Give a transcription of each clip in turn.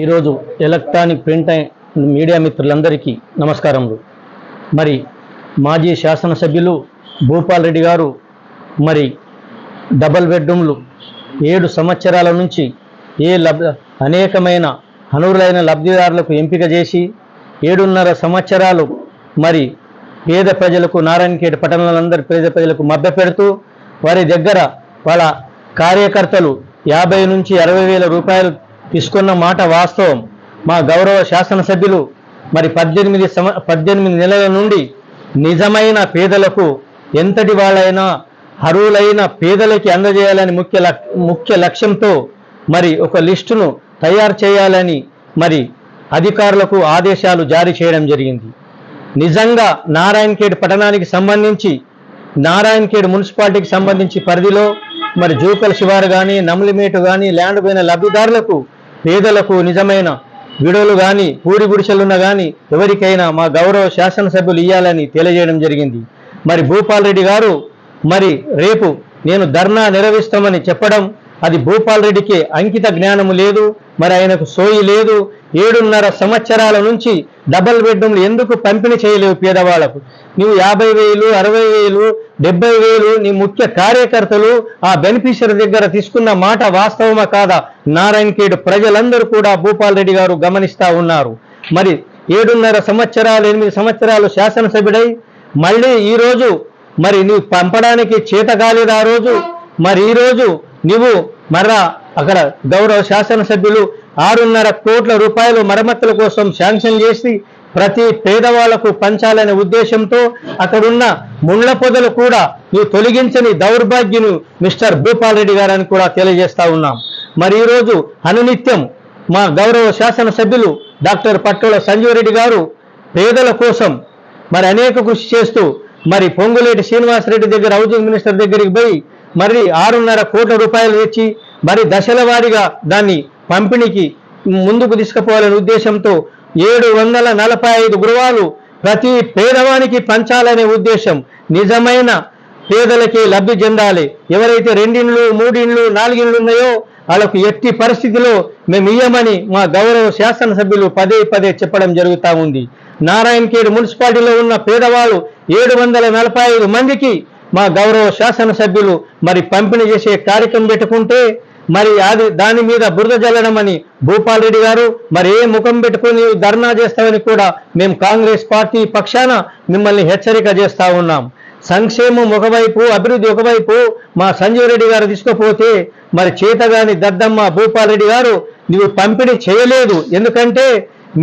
ఈరోజు electronic print and media మిత్రులందరికీ నమస్కారములు. మరి మాజీ శాసనసభ్యులు భూపాల్ రెడ్డి గారు మరి డబల్ బెడ్రూమ్లు ఏడు సంవత్సరాల నుంచి ఏ లబ్ అనేకమైన అనర్హులైన లబ్ధిదారులకు ఎంపిక చేసి ఏడున్నర సంవత్సరాలు మరి పేద ప్రజలకు నారాయణఖేడ్ పట్టణాలందరి పేద ప్రజలకు మభ్యపెడుతూ వారి దగ్గర వాళ్ళ కార్యకర్తలు యాభై నుంచి అరవై వేల రూపాయలు తీసుకున్న మాట వాస్తవం. మా గౌరవ శాసనసభ్యులు మరి పద్దెనిమిది సమ పద్దెనిమిది నెలల నుండి నిజమైన పేదలకు ఎంతటి వాళ్ళైనా అర్హులైన పేదలకి అందజేయాలని ముఖ్య లక్- ముఖ్య లక్ష్యంతో మరి ఒక లిస్టును తయారు చేయాలని మరి అధికారులకు ఆదేశాలు జారీ చేయడం జరిగింది. నిజంగా నారాయణఖేడ్ పట్టణానికి సంబంధించి నారాయణఖేడ్ మున్సిపాలిటీకి సంబంధించి పరిధిలో మరి జూకల్ శివారు కానీ నమ్లిమేటు కానీ ల్యాండ్ పోయిన లబ్ధిదారులకు పేదలకు నిజమైన విడవలు కానీ పూడి గుడిసెలున్న కానీ ఎవరికైనా మా గౌరవ శాసనసభ్యులు ఇవ్వాలని తెలియజేయడం జరిగింది. మరి భూపాల్ రెడ్డి గారు మరి రేపు నేను ధర్నా నిర్వహిస్తామని చెప్పడం అది భూపాల్ రెడ్డికి అంకిత జ్ఞానము లేదు మరి ఆయనకు సోయి లేదు ఏడున్నర సంవత్సరాల నుంచి డబల్ బెడ్రూమ్లు ఎందుకు పంపిణీ చేయలేవు పేదవాళ్ళకు? నువ్వు యాభై వేలు అరవై వేలు డెబ్బై వేలు నీ ముఖ్య కార్యకర్తలు ఆ బెనిఫిషియరీ దగ్గర తీసుకున్న మాట వాస్తవమా కాదా? నారాయణఖేడ్ ప్రజలందరూ కూడా భూపాల్ రెడ్డి గారు గమనిస్తా ఉన్నారు. మరి ఏడున్నర సంవత్సరాలు ఎనిమిది సంవత్సరాలు శాసనసభ్యుడై మళ్ళీ ఈ రోజు మరి నువ్వు పంపడానికి చేత కాలేదు ఆ రోజు? మరి ఈ రోజు నువ్వు మర్రా అక్కడ గౌరవ శాసనసభ్యులు ఆరున్నర కోట్ల రూపాయలు మరమ్మతుల కోసం శాంక్షన్ చేసి ప్రతి పేదవాళ్ళకు పంచాలనే ఉద్దేశంతో అక్కడున్న ముండ్ల పొదలు కూడా ఈ తొలగించని దౌర్భాగ్యును మిస్టర్ భూపాల్ రెడ్డి గారని కూడా తెలియజేస్తా ఉన్నాం. మరి ఈరోజు అనునిత్యం మా గౌరవ శాసనసభ్యులు డాక్టర్ పట్టుల సంజీవ్ రెడ్డి గారు పేదల కోసం మరి అనేక కృషి చేస్తూ మరి పొంగులేటి శ్రీనివాసరెడ్డి దగ్గర హౌసింగ్ మినిస్టర్ దగ్గరికి పోయి మరి ఆరున్నర కోట్ల రూపాయలు తెచ్చి మరి దశల వారీగా దాన్ని పంపిణీకి ముందుకు తీసుకుపోవాలనే ఉద్దేశంతో ఏడు వందల నలభై ఐదు గృహాలు ప్రతి పేదవానికి పంచాలనే ఉద్దేశం నిజమైన పేదలకి లబ్ధి చెందాలి. ఎవరైతే రెండిండ్లు మూడిండ్లు నాలుగిండ్లు ఉన్నాయో వాళ్ళకు ఎట్టి పరిస్థితిలో మేము ఇయ్యమని మా గౌరవ శాసనసభ్యులు పదే పదే చెప్పడం జరుగుతూ ఉంది. నారాయణఖేడ్ మున్సిపాలిటీలో ఉన్న పేదవాళ్ళు ఏడు వందల నలభై ఐదు మందికి మా గౌరవ శాసనసభ్యులు మరి పంపిణీ చేసే కార్యక్రమం పెట్టుకుంటే మరి అది దాని మీద బురద జల్లడం అని భూపాల్ రెడ్డి గారు మరి ఏ ముఖం పెట్టుకుని ధర్నా చేస్తామని కూడా మేము కాంగ్రెస్ పార్టీ పక్షాన మిమ్మల్ని హెచ్చరిక చేస్తా ఉన్నాం. సంక్షేమం ఒకవైపు అభివృద్ధి ఒకవైపు మా సంజీవ్ రెడ్డి గారు తీసుకుపోతే మరి చేతగాని దద్దమ్మ భూపాల్ రెడ్డి గారు నువ్వు పంపిణీ చేయలేదు. ఎందుకంటే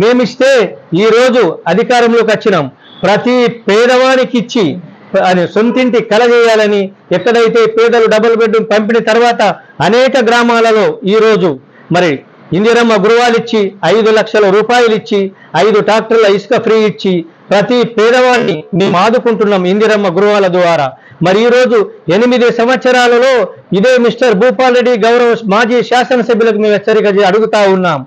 మేమిస్తే ఈరోజు అధికారంలోకి వచ్చినాం. ప్రతి పేదవానికి ఇచ్చి అని సొంతింటి కలజేయాలని ఎక్కడైతే పేదలు డబుల్ బెడ్రూమ్ పంపిణీ తర్వాత అనేక గ్రామాలలో ఈ రోజు మరి ఇందిరమ్మ గురువాలిచ్చి ఐదు లక్షల రూపాయలు ఇచ్చి ఐదు ట్రాక్టర్ల ఇసుక ఫ్రీ ఇచ్చి ప్రతి పేదవాడిని మేము ఆదుకుంటున్నాం ఇందిరమ్మ గృహాల ద్వారా. మరి ఈరోజు ఎనిమిది సంవత్సరాలలో ఇదే మిస్టర్ భూపాల్ రెడ్డి గౌరవ మాజీ శాసనసభ్యులకు మేము హెచ్చరిక అడుగుతా ఉన్నాం.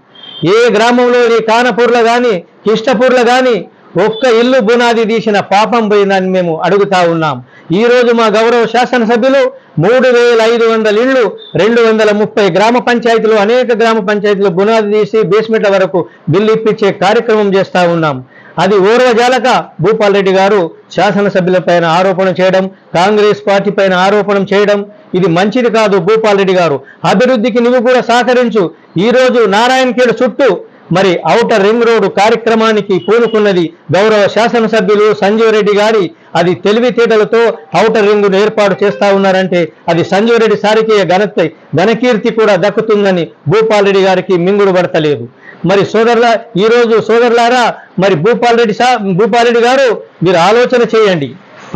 ఏ గ్రామంలో కానపూర్లో కానీ కిష్టపూర్లో కానీ ఒక్క ఇల్లు బునాది తీసిన పాపం పోయిందని మేము అడుగుతా ఉన్నాం. ఈ రోజు మా గౌరవ శాసనసభ్యులు మూడు వేల ఐదు వందల ఇళ్ళు రెండు వందల ముప్పై గ్రామ పంచాయతీలు అనేక గ్రామ పంచాయతీలు బునాది తీసి బేస్మెంట్ల వరకు బిల్లు ఇప్పించే కార్యక్రమం చేస్తా ఉన్నాం. అది ఓర్వజాలక భూపాల్ రెడ్డి గారు శాసనసభ్యులపైన ఆరోపణ చేయడం కాంగ్రెస్ పార్టీ పైన ఆరోపణ చేయడం ఇది మంచిది కాదు భూపాల్ రెడ్డి గారు. అభివృద్ధికి నువ్వు కూడా సహకరించు. ఈరోజు నారాయణ నారాయణఖేడ్ చుట్టూ మరి ఔటర్ రింగ్ రోడ్డు కార్యక్రమానికి పూనుకున్నది గౌరవ శాసనసభ్యులు సంజీవ్ రెడ్డి గారి. అది తెలివితేటలతో ఔటర్ రింగును ఏర్పాటు చేస్తా ఉన్నారంటే అది సంజీవ్ రెడ్డి సారికి ఘనత ఘనకీర్తి కూడా దక్కుతుందని భూపాల్ రెడ్డి గారికి మింగుడు పడతలేదు. మరి సోదరుల ఈ రోజు సోదరులారా మరి భూపాల్ రెడ్డి సా భూపాల్ రెడ్డి గారు మీరు ఆలోచన చేయండి.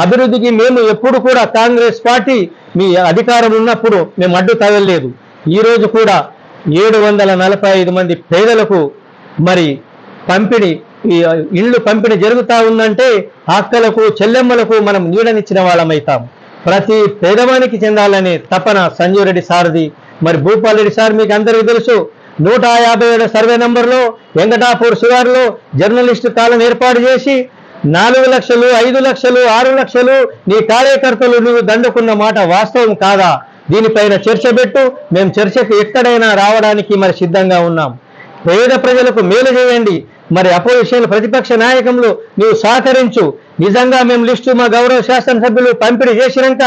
అభివృద్ధికి మేము ఎప్పుడు కూడా కాంగ్రెస్ పార్టీ మీ అధికారం ఉన్నప్పుడు మేము అడ్డు తగలలేదు ఈ రోజు కూడా ఏడు వందల నలభై ఐదు మంది పేదలకు మరి పంపిణీ ఈ ఇళ్ళు పంపిణీ జరుగుతూ ఉందంటే అక్కలకు చెల్లెమ్మలకు మనం నీడనిచ్చిన వాళ్ళమవుతాం ప్రతి పేదవానికి చెందాలనే తపన సంజీవ్ రెడ్డి సార్ది. మరి భూపాల్ రెడ్డి సార్ మీకు అందరికీ తెలుసు నూట యాభై ఏడు సర్వే నంబర్లో వెంకటాపూర్ శివారులో జర్నలిస్టు కాలం ఏర్పాటు చేసి నాలుగు లక్షలు ఐదు లక్షలు ఆరు లక్షలు నీ కార్యకర్తలు నువ్వు దండుకున్న మాట వాస్తవం కాదా? దీనిపైన చర్చ పెట్టు మేము చర్చకు ఎక్కడైనా రావడానికి మరి సిద్ధంగా ఉన్నాం. పేద ప్రజలకు మేలు చేయండి. మరి అపోజిషన్ ప్రతిపక్ష నాయకంలో నువ్వు సహకరించు. నిజంగా మేము లిస్టు మా గౌరవ శాసనసభ్యులు పంపిణీ చేసినాక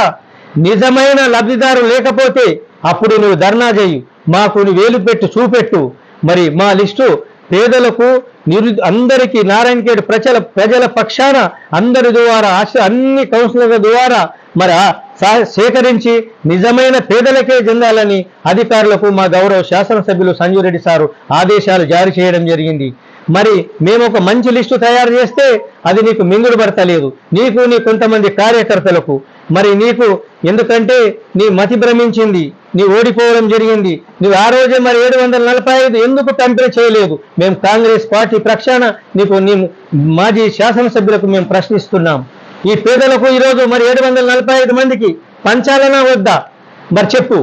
నిజమైన లబ్ధిదారు లేకపోతే అప్పుడు నువ్వు ధర్నా చేయి. మాకు నువ్వు వేలు పెట్టు చూపెట్టు. మరి మా లిస్టు పేదలకు నిరు అందరికీ నారాయణఖేడ్ ప్రజల ప్రజల పక్షాన అందరి ద్వారా ఆశ- అన్ని కౌన్సిలర్ల ద్వారా మరి సేకరించి నిజమైన పేదలకే చెందాలని అధికారులకు మా గౌరవ శాసనసభ్యులు సంజయ్ రెడ్డి సారు ఆదేశాలు జారీ చేయడం జరిగింది. మరి మేము ఒక మంచి లిస్టు తయారు చేస్తే అది నీకు మింగుడు పడతలేదు. నీకు నీ కొంతమంది కార్యకర్తలకు. మరి నీకు ఎందుకంటే నీ మతి భ్రమించింది నీ ఓడిపోవడం జరిగింది. నువ్వు ఆ రోజే మరి ఏడు వందల నలభై ఐదు ఎందుకు పంపిణీ చేయలేదు? మేము కాంగ్రెస్ పార్టీ ప్రక్షాళన నీకు నీ మాజీ శాసనసభ్యులకు మేము ప్రశ్నిస్తున్నాం. ఈ పేదలకు ఈరోజు మరి ఏడు వందల నలభై ఐదు మందికి పంచాలనా వద్దా. మరి చెప్పు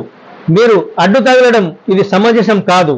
మీరు అడ్డు తగలడం ఇది సమంజసం కాదు.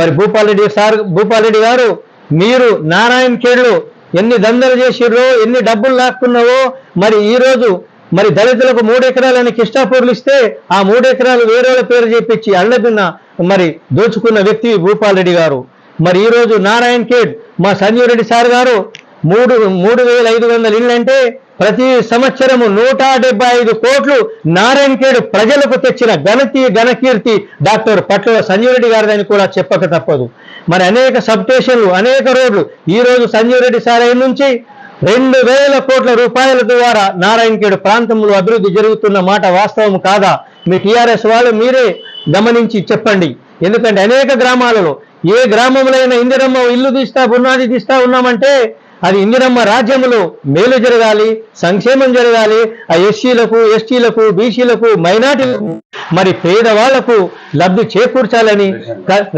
మరి భూపాలరెడ్డి సార్ భూపాలరెడ్డి గారు మీరు నారాయణ కేళ్ళు ఎన్ని దందలు చేసిర్రో ఎన్ని డబ్బులు లాక్కున్నావో మరి ఈరోజు మరి దళితులకు మూడు ఎకరాలని కిష్టాపూర్లు ఇస్తే ఆ మూడు ఎకరాలు వేరేల పేరు చేపించి అల్లబిన్న మరి దోచుకున్న వ్యక్తి భూపాలరెడ్డి గారు. మరి ఈ రోజు నారాయణ కేడ్ మా సంజీవ్ రెడ్డి సార్ గారు మూడు మూడు వేల ఐదు వందల ఇళ్ళు అంటే ప్రతి సంవత్సరము నూట డెబ్బై ఐదు కోట్లు నారాయణఖేడ్ ప్రజలకు తెచ్చిన ఘనతి ఘనకీర్తి డాక్టర్ పట్ల సంజీవ్ రెడ్డి గారిదని కూడా చెప్పక తప్పదు. మరి అనేక సబ్ స్టేషన్లు అనేక రోడ్లు ఈ రోజు సంజీవ్ రెడ్డి నుంచి రెండు వేల కోట్ల రూపాయల ద్వారా నారాయణఖేడ్ ప్రాంతంలో అభివృద్ధి జరుగుతున్న మాట వాస్తవం కాదా? మీ టీఆర్ఎస్ వాళ్ళు మీరే గమనించి చెప్పండి. ఎందుకంటే అనేక గ్రామాలలో ఏ గ్రామంలో అయినా ఇందిరమ్మ ఇల్లు తీస్తా బునాది తీస్తా ఉన్నామంటే అది ఇందిరమ్మ రాజ్యములో మేలు జరగాలి సంక్షేమం జరగాలి. ఆ ఎస్సీలకు ఎస్టీలకు బీసీలకు మైనార్టీలకు మరి పేదవాళ్ళకు లబ్ధి చేకూర్చాలని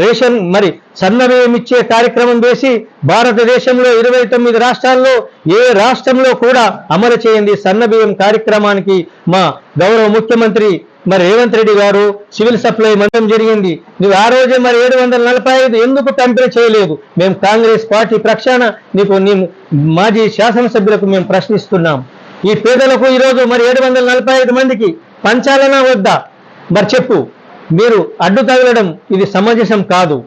రేషన్. మరి సన్నబియ్యం ఇచ్చే కార్యక్రమం చేసి భారతదేశంలో ఇరవై తొమ్మిది రాష్ట్రాల్లో ఏ రాష్ట్రంలో కూడా అమలు చేయండి సన్నబియ్యం కార్యక్రమానికి మా గౌరవ ముఖ్యమంత్రి మరి రేవంత్ రెడ్డి గారు సివిల్ సప్లై మండలం జరిగింది. నువ్వు ఆ రోజే మరి ఏడు వందల నలభై ఐదు ఎందుకు పంపిణీ చేయలేదు? మేము కాంగ్రెస్ పార్టీ ప్రక్షాళన నీకు నీ మాజీ శాసనసభ్యులకు మేము ప్రశ్నిస్తున్నాం. ఈ పేదలకు ఈరోజు మరి ఏడు వందల నలభై ఐదు మందికి పంచాలనా వద్దా? మరి చెప్పు. మీరు అడ్డు తగలడం ఇది సమంజసం కాదు.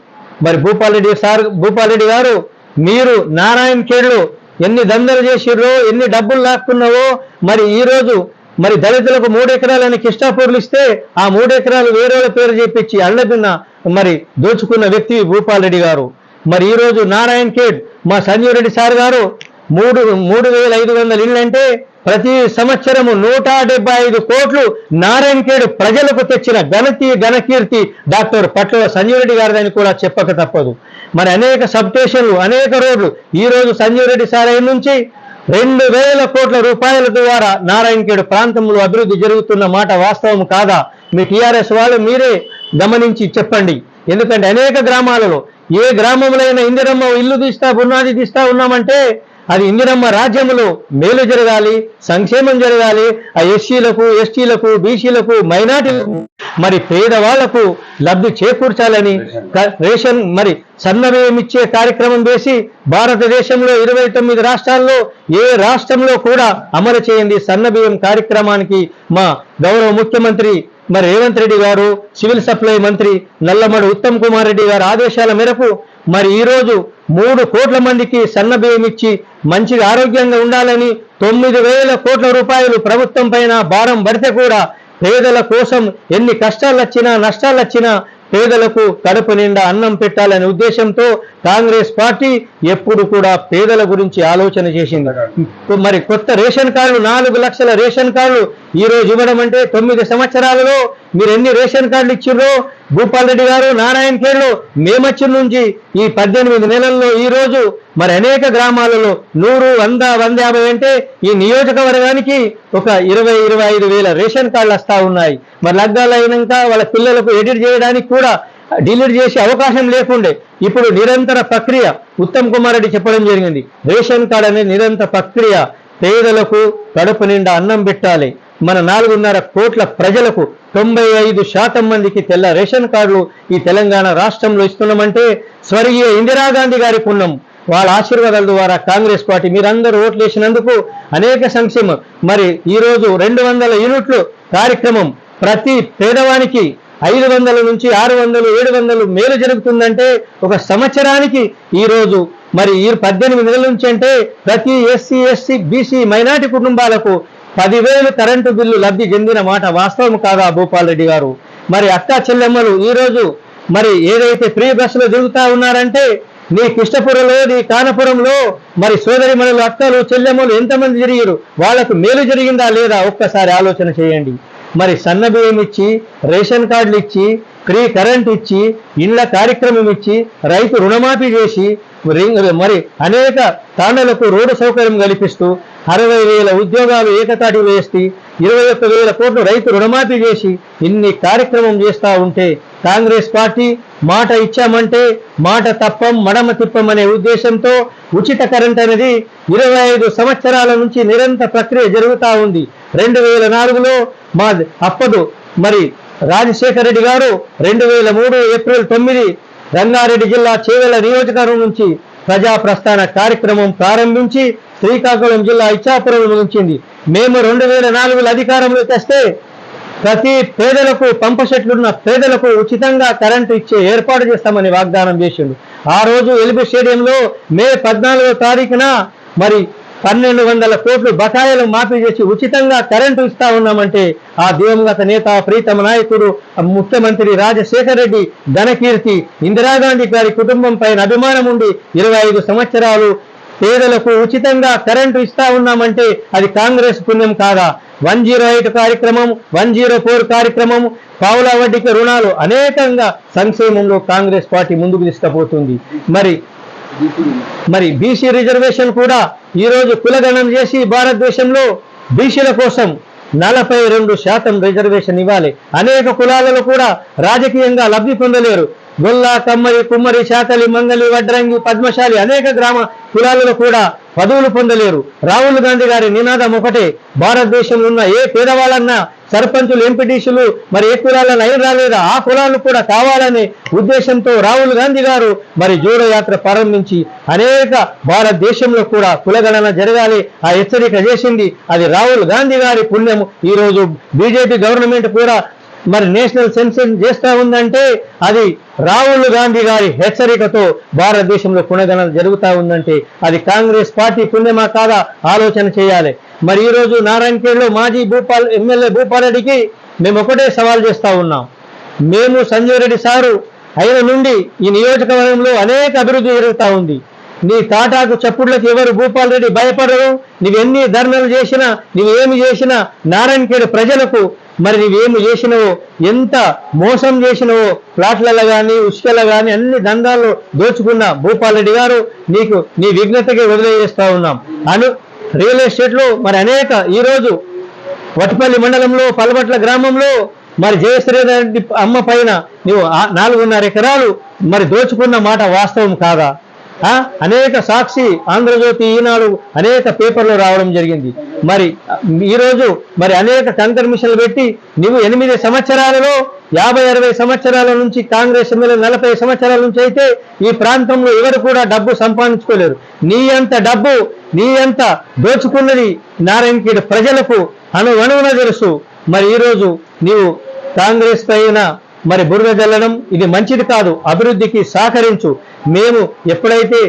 మరి భూపాలరెడ్డి సార్ భూపాలరెడ్డి గారు మీరు నారాయణ ఖేడ్లో ఎన్ని దందలు చేసిర్రో ఎన్ని డబ్బులు లాక్కున్నావో మరి ఈ రోజు మరి దళితులకు మూడు ఎకరాలని కిష్టాపూర్లు ఇస్తే ఆ మూడు ఎకరాలు వేరేల పేరు చేపించి అళ్ళబిన్న మరి దోచుకున్న వ్యక్తి భూపాలరెడ్డి గారు. మరి ఈ రోజు నారాయణ ఖేడ్ మా సంజీవ్ రెడ్డి సార్ గారు మూడు మూడు వేల ఐదు వందల ఇళ్ళంటే ప్రతి సంవత్సరము నూట డెబ్బై ఐదు కోట్లు నారాయణఖేడ్ ప్రజలకు తెచ్చిన ఘనతి ఘనకీర్తి డాక్టర్ పట్ల సంజీవరెడ్డి గారిదని కూడా చెప్పక తప్పదు. మరి అనేక సబ్ స్టేషన్లు అనేక రోడ్లు ఈ రోజు సంజీవ్ నుంచి రెండు వేల కోట్ల రూపాయల ద్వారా నారాయణఖేడ్ ప్రాంతంలో అభివృద్ధి జరుగుతున్న మాట వాస్తవం కాదా? మీ టీఆర్ఎస్ వాళ్ళు మీరే గమనించి చెప్పండి. ఎందుకంటే అనేక గ్రామాలలో ఏ గ్రామంలో అయినా ఇందిరమ్మ ఇల్లు తీస్తా పునాది తీస్తా ఉన్నామంటే అది ఇందిరమ్మ రాజ్యములో మేలు జరగాలి సంక్షేమం జరగాలి. ఆ ఎస్సీలకు ఎస్టీలకు బీసీలకు మైనార్టీలకు మరి పేదవాళ్ళకు లబ్ధి చేకూర్చాలని రేషన్ మరి సన్నబియ్యం ఇచ్చే కార్యక్రమం వేసి భారతదేశంలో ఇరవై తొమ్మిది రాష్ట్రాల్లో ఏ రాష్ట్రంలో కూడా అమలు చేయండి సన్నబియ్యం కార్యక్రమానికి మా గౌరవ ముఖ్యమంత్రి మరి రేవంత్ రెడ్డి గారు సివిల్ సప్లై మంత్రి నల్లమడు ఉత్తమ్ కుమార్ రెడ్డి గారు ఆదేశాల మేరకు మరి ఈరోజు మూడు కోట్ల మందికి సన్న బియ్యం ఇచ్చి మంచిగా ఆరోగ్యంగా ఉండాలని తొమ్మిది వేల కోట్ల రూపాయలు ప్రభుత్వం పైన భారం పడితే కూడా పేదల కోసం ఎన్ని కష్టాలు వచ్చినా నష్టాలు వచ్చినా పేదలకు కడుపు నిండా అన్నం పెట్టాలనే ఉద్దేశంతో కాంగ్రెస్ పార్టీ ఎప్పుడు కూడా పేదల గురించి ఆలోచన చేసింది. మరి కొత్త రేషన్ కార్డులు నాలుగు లక్షల రేషన్ కార్డులు ఈ రోజు ఇవ్వడం అంటే తొమ్మిది సంవత్సరాలలో మీరు ఎన్ని రేషన్ కార్డులు ఇచ్చిర్రో భూపాల్ రెడ్డి గారు నారాయణ ఖేడ్లో మేమచ్చి నుంచి ఈ పద్దెనిమిది నెలల్లో ఈ రోజు మరి అనేక గ్రామాలలో నూరు వంద వంద యాభై అంటే ఈ నియోజకవర్గానికి ఒక ఇరవై ఇరవై ఐదు వేల రేషన్ కార్డులు వస్తా ఉన్నాయి. మరి లగ్గాలు అయినాక వాళ్ళ పిల్లలకు ఎడిట్ చేయడానికి కూడా డిలీట్ చేసే అవకాశం లేకుండే. ఇప్పుడు నిరంతర ప్రక్రియ ఉత్తమ్ కుమార్ రెడ్డి చెప్పడం జరిగింది. రేషన్ కార్డు అనేది నిరంతర ప్రక్రియ. పేదలకు కడుపు నిండా అన్నం పెట్టాలి. మన నాలుగున్నర కోట్ల ప్రజలకు తొంభై ఐదు శాతం మందికి తెల్ల రేషన్ కార్డులు ఈ తెలంగాణ రాష్ట్రంలో ఇస్తున్నామంటే స్వర్గీయ ఇందిరాగాంధీ గారి పుణ్యం. వాళ్ళ ఆశీర్వాదాల ద్వారా కాంగ్రెస్ పార్టీ మీరందరూ ఓట్లు వేసినందుకు అనేక సంక్షేమం. మరి ఈరోజు రెండు వందల యూనిట్లు కార్యక్రమం ప్రతి పేదవానికి ఐదు వందల నుంచి ఆరు వందలు ఏడు వందలు మేలు జరుగుతుందంటే ఒక సంవత్సరానికి ఈరోజు మరి ఈ పద్దెనిమిది నెలల నుంచి అంటే ప్రతి ఎస్సీ ఎస్సీ బీసీ మైనార్టీ కుటుంబాలకు పదివేలు కరెంటు బిల్లు లబ్ధి చెందిన మాట వాస్తవం కాదా భూపాల్ రెడ్డి గారు? మరి అక్క చెల్లెమ్మలు ఈరోజు మరి ఏదైతే ఫ్రీ బస్సులో తిరుగుతా ఉన్నారంటే నీ కృష్ణపురంలో నీ కానపురంలో మరి సోదరి మనలు అక్కలు చెల్లెమ్మలు ఎంతమంది జరిగారు? వాళ్ళకు మేలు జరిగిందా లేదా? ఒక్కసారి ఆలోచన చేయండి. మరి సన్న బియ్యం ఇచ్చి రేషన్ కార్డులు ఇచ్చి ఫ్రీ కరెంట్ ఇచ్చి ఇళ్ళ కార్యక్రమం ఇచ్చి రైతు రుణమాఫీ చేసి మరి అనేక తాండలకు రోడ్డు సౌకర్యం కల్పిస్తూ అరవై వేల ఉద్యోగాలు ఏకతాటి వేసి ఇరవై ఒక్క వేల కోట్లు రైతు రుణమాఫీ చేసి ఇన్ని కార్యక్రమం చేస్తూ ఉంటే కాంగ్రెస్ పార్టీ మాట ఇచ్చామంటే మాట తప్పం మడమ తిప్పం అనే ఉద్దేశంతో ఉచిత కరెంట్ అనేది ఇరవై ఐదు సంవత్సరాల నుంచి నిరంతర ప్రక్రియ జరుగుతూ ఉంది. రెండు వేల నాలుగులో మా అప్పదు మరి రాజశేఖర రెడ్డి గారు రెండు వేల మూడు ఏప్రిల్ తొమ్మిది రంగారెడ్డి జిల్లా చేవెళ్ళ నియోజకవర్గం నుంచి ప్రజా ప్రస్థాన కార్యక్రమం ప్రారంభించి శ్రీకాకుళం జిల్లా ఇచ్చాపురం ముగించింది మేము రెండు వేల నాలుగులో అధికారంలో తెస్తే ప్రతి పేదలకు పంప సెట్లున్న పేదలకు ఉచితంగా కరెంటు ఇచ్చే ఏర్పాటు చేస్తామని వాగ్దానం చేసిండు. ఆ రోజు ఎల్బీ స్టేడియంలో మే పద్నాలుగో తారీఖున మరి పన్నెండు వందల కోట్లు బకాయిలు మాఫీ చేసి ఉచితంగా కరెంటు ఇస్తా ఉన్నామంటే ఆ దివంగత నేత ప్రీతమ నాయకుడు ముఖ్యమంత్రి రాజశేఖర రెడ్డి ఘనకీర్తి ఇందిరాగాంధీ గారి కుటుంబం పైన అభిమానం ఉండి ఇరవై ఐదు సంవత్సరాలు పేదలకు ఉచితంగా కరెంటు ఇస్తా ఉన్నామంటే అది కాంగ్రెస్ పుణ్యం కాదా? వన్ జీరో ఎయిట్ కార్యక్రమం వన్ జీరో ఫోర్ కార్యక్రమం పావుల వడ్డీకి రుణాలు అనేకంగా సంక్షేమంలో కాంగ్రెస్ పార్టీ ముందుకు తీసుకుపోతుంది. మరి మరి బీసీ రిజర్వేషన్ కూడా ఈ రోజు చేసి భారతదేశంలో బీసీల కోసం నలభై రెండు శాతం రిజర్వేషన్ ఇవ్వాలి. అనేక కులాలలో కూడా రాజకీయంగా లబ్ధి పొందలేరు. గొల్లా కమ్మరి కుమ్మరి శాతలి మంగలి వడ్రంగి పద్మశాలి అనేక గ్రామ కులాలలో కూడా పదవులు పొందలేరు. రాహుల్ గాంధీ గారి నినాదం ఒకటే భారతదేశంలో ఉన్న ఏ పేదవాళ్ళన్నా సర్పంచులు ఎంపీటీసులు మరి ఏ కులాలను అయిన రాలేదా? ఆ కులాలు కూడా కావాలనే ఉద్దేశంతో రాహుల్ గాంధీ గారు మరి జోడో యాత్ర ప్రారంభించి అనేక భారతదేశంలో కూడా కులగణన జరగాలి. ఆ హెచ్చరిక చేసింది అది రాహుల్ గాంధీ గారి పుణ్యము. ఈ రోజు బీజేపీ గవర్నమెంట్ కూడా మరి నేషనల్ సెన్సెస్ చేస్తా ఉందంటే అది రాహుల్ గాంధీ గారి హెచ్చరికతో భారతదేశంలో పునగణన జరుగుతూ ఉందంటే అది కాంగ్రెస్ పార్టీ పుణ్యమా కాదా ఆలోచన చేయాలి. మరి ఈ రోజు నారాయణఖేడ్లో మాజీ భూపాల్ ఎమ్మెల్యే భూపాలరెడ్డికి మేము ఒకటే సవాల్ చేస్తా ఉన్నాం. మేము సంజయ్ రెడ్డి సారు అయిన నుండి ఈ నియోజకవర్గంలో అనేక అభివృద్ధి జరుగుతూ ఉంది. నీ తాటాకు చప్పుడులకు ఎవరు భూపాల్ రెడ్డి భయపడరు? నువ్వెన్ని ధర్నాలు చేసినా నువ్వేమి చేసినా నారాయణఖేడ్ ప్రజలకు మరి నువ్వేమి చేసినవో? ఎంత మోసం చేసినవో? ప్లాట్లలో కానీ ఉసుకలో కానీ అన్ని దందాల్లో దోచుకున్న భూపాల్ రెడ్డి గారు నీకు నీ విఘ్నతకి వదిలేస్తా ఉన్నాం. అను రియల్ ఎస్టేట్లో మరి అనేక ఈరోజు వటపల్లి మండలంలో పలబట్ల గ్రామంలో మరి జయశ్రీ అమ్మ పైన నువ్వు ఆ- నాలుగున్నర ఎకరాలు మరి దోచుకున్న మాట వాస్తవం కాదా? ఆ? అనేక సాక్షి ఆంధ్రజ్యోతి ఈనాడు అనేక పేపర్లు రావడం జరిగింది. మరి ఈరోజు మరి అనేక కంకర్ మిషన్లు పెట్టి నువ్వు ఎనిమిది సంవత్సరాలలో యాభై అరవై సంవత్సరాల నుంచి కాంగ్రెస్ ఎమ్మెల్యే నలభై సంవత్సరాల నుంచి అయితే ఈ ప్రాంతంలో ఎవరు కూడా డబ్బు సంపాదించుకోలేరు. నీ అంత డబ్బు నీ అంత దోచుకున్నది నారాయణఖేడ్ ప్రజలకు అను తెలుసు. మరి ఈరోజు నీవు కాంగ్రెస్ పైన మరి బురద జల్లడం ఇది మంచిది కాదు. అభివృద్ధికి సహకరించు. మేము ఎప్పుడైతే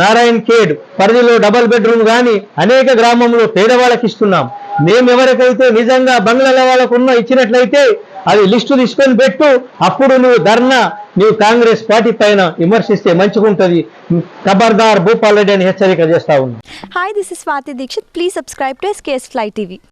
నారాయణ్ ఖేడ్ పరిధిలో డబల్ బెడ్రూమ్ కానీ అనేక గ్రామంలో పేదవాళ్ళకి ఇస్తున్నాం. మేము ఎవరికైతే నిజంగా బంగ్లాల వాళ్ళకు ఉన్న ఇచ్చినట్లయితే అది లిస్టు తీసుకొని పెట్టు. అప్పుడు నువ్వు ధర్నా నువ్వు కాంగ్రెస్ పార్టీ పైన విమర్శిస్తే మంచిగుంటది. ఖబర్దార్ భూపాల్ రెడ్డి అని హెచ్చరిక చేస్తా ఉన్నా. Hi this is Swathi Dixit please subscribe to SKS fly TV